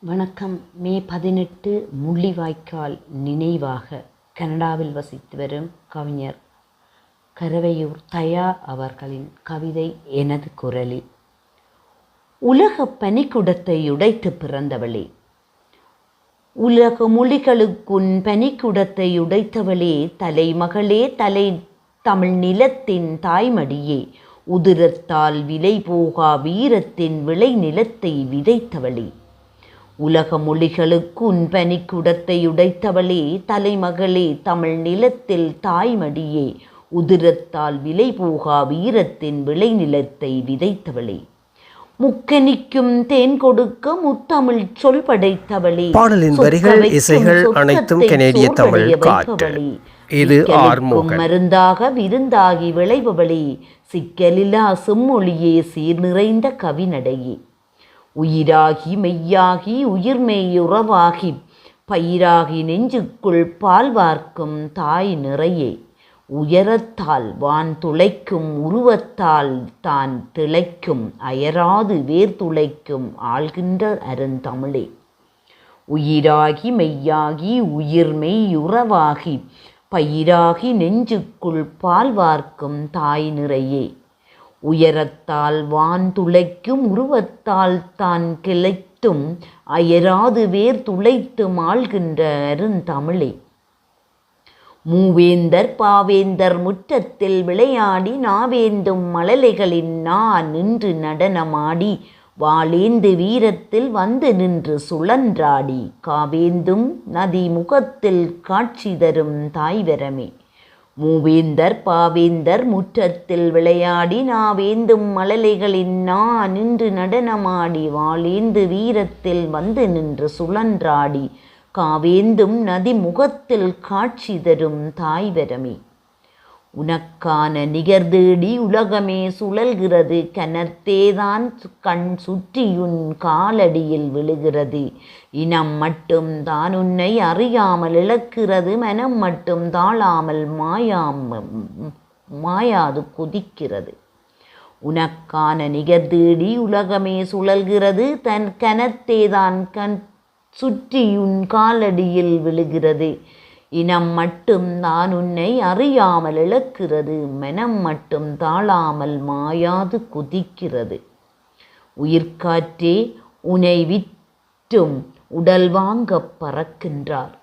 வணக்கம். மே பதினெட்டு முள்ளிவாய்க்கால் நினைவாக கனடாவில் வசித்து வரும் கவிஞர் கரவையூர் தயா அவர்களின் கவிதை எனது குரலில் உலக பனிக்குடத்தை உடைத்து பிறந்தவளே. உலக மொழிகளுக்குன் பனிக்குடத்தை உடைத்தவளே. தலைமகளே தலை தமிழ் நிலத்தின் தாய்மடியே. உதிரத்தால் விலை போகா வீரத்தின் விளை நிலத்தை விதைத்தவளே. உலக மொழிகளுக்கு உன் பனிக்குடத்தை உடைத்தவளே தலைமகளே தமிழ் நிலத்தில் தாய்மடியே உதிரத்தால் விலை போகா வீரத்தின் விளை நிலத்தை விதைத்தவளே முக்கனிக்கும் தேன் கொடுக்க முத்தமிழ் சொல் படைத்தவளே பாடலின் வரிகள், இசைகள் அனைத்தும் கனேடிய தமிழ் சோர்வடைய காற்று. வைப்பவளே. இது. மருந்தாக விருந்தாகி விளைபவளே சிக்கலிலா செம்மொழியே சீர் நிறைந்த கவிநடையே உயிராகி மெய்யாகி உயிர்மெய் உறவாகி பயிராகி நெஞ்சுக்குள் பால் வார்க்கும் தாய் நிறையே. உயரத்தால் வான் துளைக்கும் உருவத்தால் தான் திளைக்கும் அயராது வேர் துளைக்கும் ஆள்கின்ற அருந்தமிழே. உயிராகி மெய்யாகி உயிர்மெய் உறவாகி பயிராகி நெஞ்சுக்குள் பால் வார்க்கும் தாய் நிறையே. உயரத்தால் வான் துளைக்கும் உருவத்தால் தான் கிளைத்தும் அயராது வேர் துளைத்தும் ஆள்கின்ற அருந்தமிழே. மூவேந்தர் பாவேந்தர் முற்றத்தில் விளையாடி நாவேந்தும் மழலைகளின் நா நின்று நடனமாடி வாளேந்து வீரத்தில் வந்து நின்று சுழன்றாடி காவேந்தும் நதி முகத்தில் காட்சி தரும் தாய்வரமே. மூவேந்தர் பாவேந்தர் முற்றத்தில் விளையாடி நாவேந்தும் மழலைகளின் நான் நின்று நடனமாடி வாளேந்து வீரத்தில் வந்து நின்று சுழன்றாடி. காவேந்தும் நதி முகத்தில் காட்சி தரும் தாய்வரமே உனக்கான நிகர்தேடி உலகமே சுழல்கிறது. கனத்தேதான் கண் சுற்றியுன் காலடியில் விழுகிறது. இனம் மட்டும் தான் உன்னை அறியாமல் இழக்கிறது. மனம் மட்டும் தாழாமல் மாயாம் மாயாது கொதிக்கிறது. உனக்கான நிகர்தேடி உலகமே சுழல்கிறது. தன் கனத்தேதான் கண் சுற்றியுன் காலடியில் விழுகிறது. இனம் மட்டும் நான் உன்னை அறியாமல் இழக்கிறது. மனம் மட்டும் தாழாமல் மாயாது குதிக்கிறது. உயிர்காற்றே உனை விற்றும் உடல் வாங்க பறக்கின்றார்.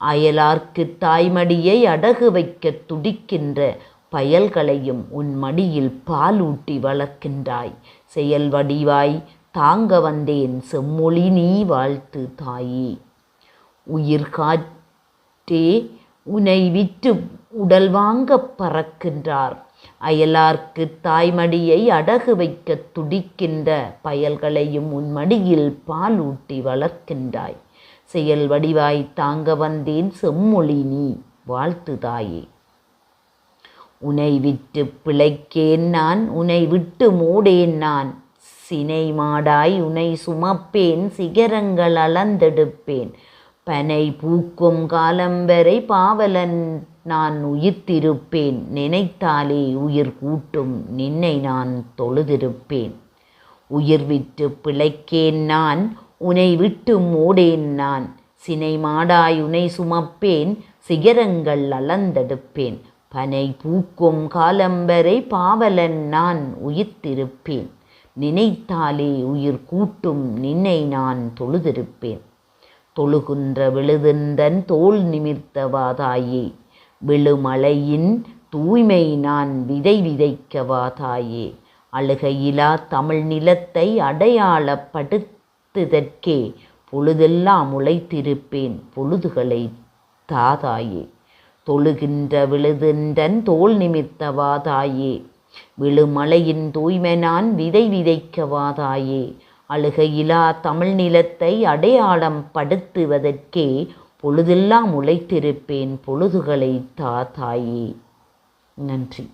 அயலார்க்கு தாய்மடியை அடகு வைக்க துடிக்கின்ற பயல்களையும் உன் மடியில் பாலூட்டி வளர்க்கின்றாய். செயல் வடிவாய் தாங்க வந்தேன். செம்மொழி நீ வாழ்த்து தாயே. உயிர்காற்றே உனை விற்று உடல் வாங்க பறக்கின்றார். அயலார்க்கு தாய்மடியை அடகு வைக்க துடிக்கின்ற பயல்களையும் உன் மடியில் பால் ஊட்டி வளர்க்கின்றாய். செயல் வடிவாய் தாங்க வந்தேன் செம்மொழி நீ வாழ்த்து தாயே. உனை விட்டு பிழைக்கேன் நான் உனை விட்டு மூடேன் நான். சினை மாடாய் உனை சுமப்பேன் சிகரங்கள் அளந்தெடுப்பேன். பனை பூக்கும் காலம் வரை பாவலன் நான் உயிர்த்திருப்பேன். நினைத்தாலே உயிர் கூட்டும் நின்னை நான் தொழுதிருப்பேன். உயிர் விட்டு பிழைக்கேன் நான் உனை விட்டு மூடேன் நான். சினை மாடாய் உனை சுமப்பேன் சிகரங்கள் அளந்தெடுப்பேன். பனை பூக்கும் காலம் வரை பாவலன் நான் உயிர்த்திருப்பேன். நினைத்தாலே உயிர் கூட்டும் நின்னை நான் தொழுதிருப்பேன். தொழுகின்ற விழுதின்றன் தோல் நிமிர்த்தவாதாயே விழுமலையின் தூய்மை நான் விதை விதைக்கவாதாயே அழுகையிலா தமிழ் நிலத்தை அடையாளப்படுத்துதற்கே பொழுதெல்லாம் உழைத்திருப்பேன் பொழுதுகளை தாதாயே. தொழுகின்ற விழுதின்றன் தோல் நிமிர்த்தவாதாயே விழுமலையின் தூய்மை நான் விதை விதைக்கவாதாயே அழுகையிலா தமிழ் நிலத்தை அடையாளம் படுத்துவதற்கே பொழுதெல்லாம் உழைத்திருப்பேன் பொழுதுகளை தா தாயே. நன்றி.